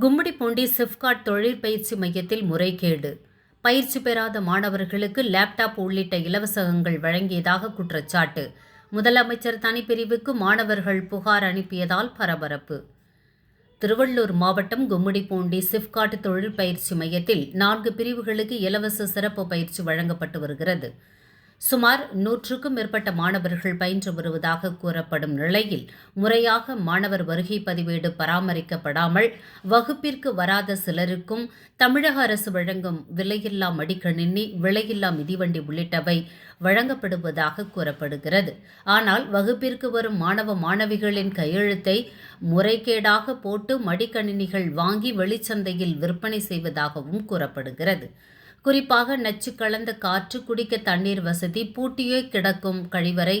கும்மிடிப்பூண்டி சிப்காட் தொழிற்பயிற்சி மையத்தில் முறைகேடு. பயிற்சி பெறாத மாணவர்களுக்கு லேப்டாப் உள்ளிட்ட இலவசங்கள் வழங்கியதாக குற்றச்சாட்டு. முதலமைச்சர் தனிப்பிரிவுக்கு மாணவர்கள் புகார் அனுப்பியதால் பரபரப்பு. திருவள்ளூர் மாவட்டம் கும்மிடிப்பூண்டி சிப்காட் தொழிற்பயிற்சி மையத்தில் நான்கு பிரிவுகளுக்கு இலவச சிறப்பு பயிற்சி வழங்கப்பட்டு வருகிறது. சுமார் நூற்றுக்கும் மேற்பட்ட மாணவர்கள் பயின்று வருவதாக கூறப்படும் நிலையில் முறையாக மாணவர் வருகை பதிவேடு பராமரிக்கப்படாமல் வகுப்பிற்கு வராத சிலருக்கும் தமிழக அரசு வழங்கும் விலையில்லா மடிக்கணினி விலையில்லா மிதிவண்டி உள்ளிட்டவை வழங்கப்படுவதாக கூறப்படுகிறது. ஆனால் வகுப்பிற்கு வரும் மாணவ மாணவிகளின் கையெழுத்தை முறைகேடாக போட்டு மடிக்கணினிகள் வாங்கி வெளிச்சந்தையில் விற்பனை செய்வதாகவும் கூறப்படுகிறது. குறிப்பாக நச்சு கலந்த காற்று குடிக்க தண்ணீர் வசதி பூட்டியே கிடக்கும் கழிவறை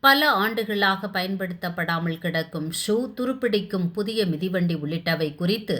பல ஆண்டுகளாக பயன்படுத்தப்படாமல் கிடக்கும் ஷூ துருப்பிடிக்கும் புதிய மிதிவண்டி உள்ளிட்டவை குறித்து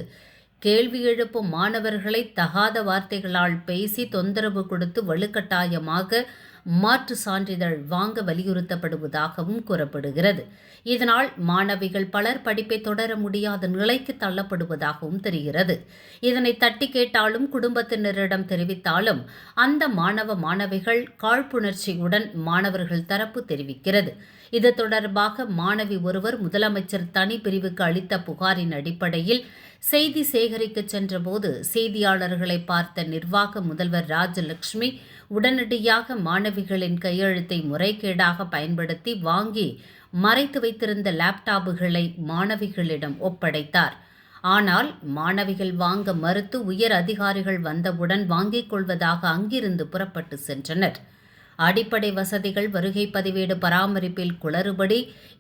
கேள்வி எழுப்பும் மாணவர்களை தகாத வார்த்தைகளால் பேசி தொந்தரவு கொடுத்து வலுக்கட்டாயமாக மாற்று சான்றிதழ் வாங்க வலியுறுத்தப்படுவதாகவும் கூறப்படுகிறது. இதனால் மாணவிகள் பலர் படிப்பை தொடர முடியாத நிலைக்கு தள்ளப்படுவதாகவும் தெரிகிறது. இதனை தட்டி கேட்டாலும் குடும்பத்தினரிடம் தெரிவித்தாலும் அந்த மாணவ மாணவிகள் காழ்ப்புணர்ச்சியுடன் மாணவர்கள் தரப்பு தெரிவிக்கிறது. இது தொடர்பாக மாணவி ஒருவர் முதலமைச்சர் தனி பிரிவுக்கு அளித்த புகாரின் அடிப்படையில் செய்தி சேகரிக்க சென்றபோது செய்தியாளர்களை பார்த்த நிர்வாக முதல்வர் ராஜலட்சுமி உடனடியாக மாணவிகளின் கையெழுத்தை முறைகேடாக பயன்படுத்தி வாங்கி மறைத்து வைத்திருந்த லேப்டாப்புகளை மாணவிகளிடம் ஒப்படைத்தார். ஆனால் மாணவிகள் வாங்க மறுத்து உயர் அதிகாரிகள் வந்தவுடன் வாங்கிக் கொள்வதாக அங்கிருந்து புறப்பட்டு சென்றனர். அடிப்படை வசதிகள் வருகை பதிவேடு பராமரிப்பில் குளறுபடி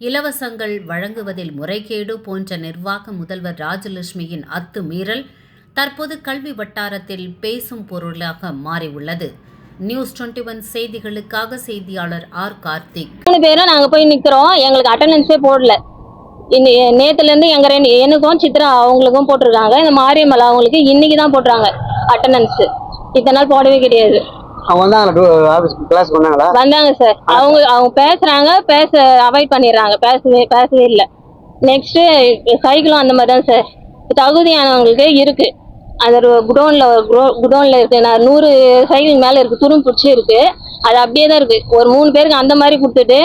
இலவசங்கள் வழங்குவதில் முறைகேடு போன்ற நிர்வாக முதல்வர் ராஜலட்சுமியின் அத்துமீறல் தற்போது கல்வி வட்டாரத்தில் பேசும் பொருளாக மாறியுள்ளது. நியூஸ் டுவெண்ட்டி ஒன் செய்திகளுக்காக செய்தியாளர் ஆர் கார்த்திக். மூணு பேரும் நாங்க போய் நிக்கிறோம். எங்களுக்கு அட்டண்டன்ஸே போடல. இந்த நேத்துல இருந்து எங்க ரெண்டு எனக்கும் சித்ரா அவங்களுக்கும் போட்டிருக்காங்க. இந்த மாரியம்மல் அவங்களுக்கு இன்னைக்கு தான் போட்டுறாங்க அட்டண்டன்ஸ் இத்தனை நாள் போடவே கிடையாது. வந்தாங்க சார். அவங்க அவங்க பேசுறாங்க பேச அவாய்ட் பண்ணிடுறாங்க. பேசவே பேசவே இல்லை. நெக்ஸ்ட் சைக்கிளும் அந்த மாதிரி தான் சார். தகுதியானவங்களுக்கு இருக்கு. அந்த குடோன்ல குடோன்ல இருக்கு. நான் நூறு சைக்கிள் மேல இருக்கு. துரும் பிடிச்சி இருக்கு. அது அப்படியே தான் இருக்கு. ஒரு மூணு பேருக்கு அந்த மாதிரி கொடுத்துட்டு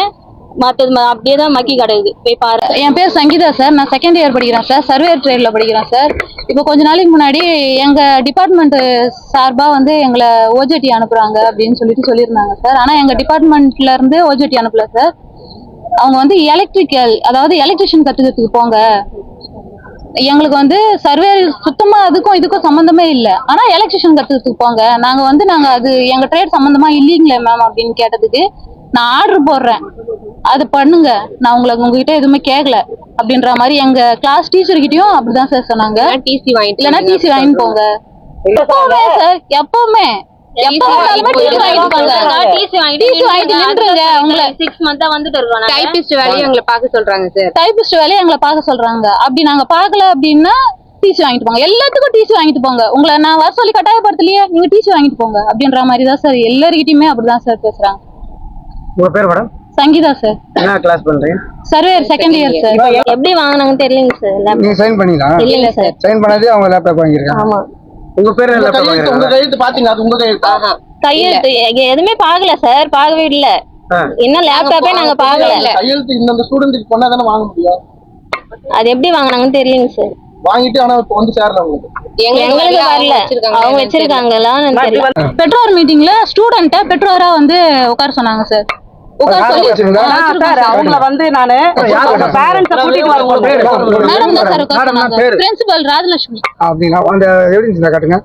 மற்றது ம- அப்படியே தான் மக்கி கிடக்குது. போய் பாரு. என் பேர் சங்கீதா சார். நான் செகண்ட் இயர் படிக்கிறேன் சார். சர்வேர் ட்ரேடில் படிக்கிறேன் சார். இப்போ கொஞ்ச நாளைக்கு முன்னாடி எங்கள் டிபார்ட்மெண்ட் சார்பாக வந்து எங்களை ஓஜெட்டி அனுப்புகிறாங்க அப்படின்னு சொல்லிட்டு சொல்லியிருந்தாங்க சார். ஆனால் எங்கள் டிபார்ட்மெண்ட்ல இருந்து ஓஜெட்டி அனுப்பல சார். அவங்க வந்து எலக்ட்ரிக்கல் அதாவது எலக்ட்ரிஷியன் கற்றுக்கிறதுக்கு போங்க. எங்களுக்கு வந்து சர்வே சுத்தமா அதுக்கும் இதுக்கும் சம்மந்தமே இல்லை. ஆனா எலக்ட்ரிஷியன் கத்துக்கிறதுக்கு போங்க நாங்க வந்து நாங்க அது எங்க ட்ரேட் சம்மந்தமா இல்லீங்களே மேம் அப்படின்னு கேட்டதுக்கு நான் ஆர்டர் போடுறேன். அது பண்ணுங்க. நான் உங்களுக்கு உங்ககிட்ட எதுவுமே கேட்கல அப்படின்ற மாதிரி எங்க கிளாஸ் டீச்சர் கிட்டயும் அப்படிதான் சார் சொன்னாங்க. டிசி வாங்கிட்டு இல்லைன்னா டிசி வாங்கிட்டு போங்க. எப்பவுமே சார் எப்பவுமே அப்படி நாங்க பார்க்கல அப்படின்னா டிசி வாங்கிட்டு போங்க. எல்லாத்துக்கும் டிசி வாங்கிட்டு போங்க. உங்களை நான் வர சொல்லி கட்டாயப்படுத்தலையே நீங்க டிசி வாங்கிட்டு போங்க. அப்படின்ற மாதிரி தான் சார் எல்லாருக்கிட்டையுமே அப்படிதான் சார் பேசுறாங்க. உங்க பேர் மேடம்? சங்கீதா சார் என்ன கிளாஸ் பண்றீங்க? சர்வேர் செகண்ட் இயர் சார் எப்படி வாங்கினாங்கன்னு தெரியலங்க சார் நீங்க சைன் பண்ணீங்களா? இல்லைங்க சார் சைன் பண்ணதே அவங்க லேப்டாப் வாங்கியிருக்காங்க. ஆமா. உங்க பேர் என்ன உங்க கையெழுத்து பாத்தீங்க அது உங்க கையெழுத்து? கையெழுத்து எதுவுமே பார்க்கல சார் பார்க்கவே இல்ல. இன்னும் லேப்டாப்பே நாங்க பார்க்கல. கையெழுத்து இந்த ஸ்டூடெண்ட்டுக்கு பண்ணா தானே வாங்க முடியும்? அது எப்படி வாங்கினாங்கன்னு தெரியலங்க சார் வாங்கிட்டு ஆனா இப்ப வந்து சேரல உங்களுக்கு? எங்களுக்கு வரல. அவங்க வச்சிருக்காங்களான்னு தெரியல. பெற்றோர் மீட்டிங்ல ஸ்டூடெண்ட்டை பெற்றோரா வந்து உட்கார சொன்னாங்க சார் அவங்கள வந்து நானு பேரண்ட்ஸ கூட்டிட்டு பேரு பிரின்சிபல் ராஜலட்சுமி. அப்படிங்களா? அந்த எவிடன்ஸ் தான் காட்டுங்க.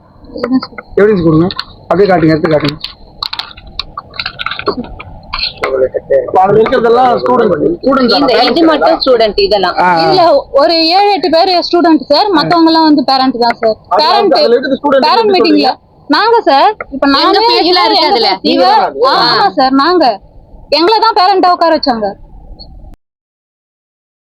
எவிடன்ஸ் கொடுங்க. அப்படியே காட்டுங்க எடுத்து காட்டுங்க. இது மட்டும் ஸ்டூடெண்ட் இதெல்லாம். இதுல ஒரு ஏழு எட்டு பேர் ஸ்டூடெண்ட் சார். மத்தவங்க எல்லாம் வந்து பேரண்ட் தான் சார். பேரண்ட் பேரண்ட் மீட்டிங்ல நாங்க சார் இப்ப நாங்க பேர்லாம் இருக்கு அதுல. ஆமா சார் நாங்க. எங்களை தான் பேரண்டா உட்கார வச்சாங்க.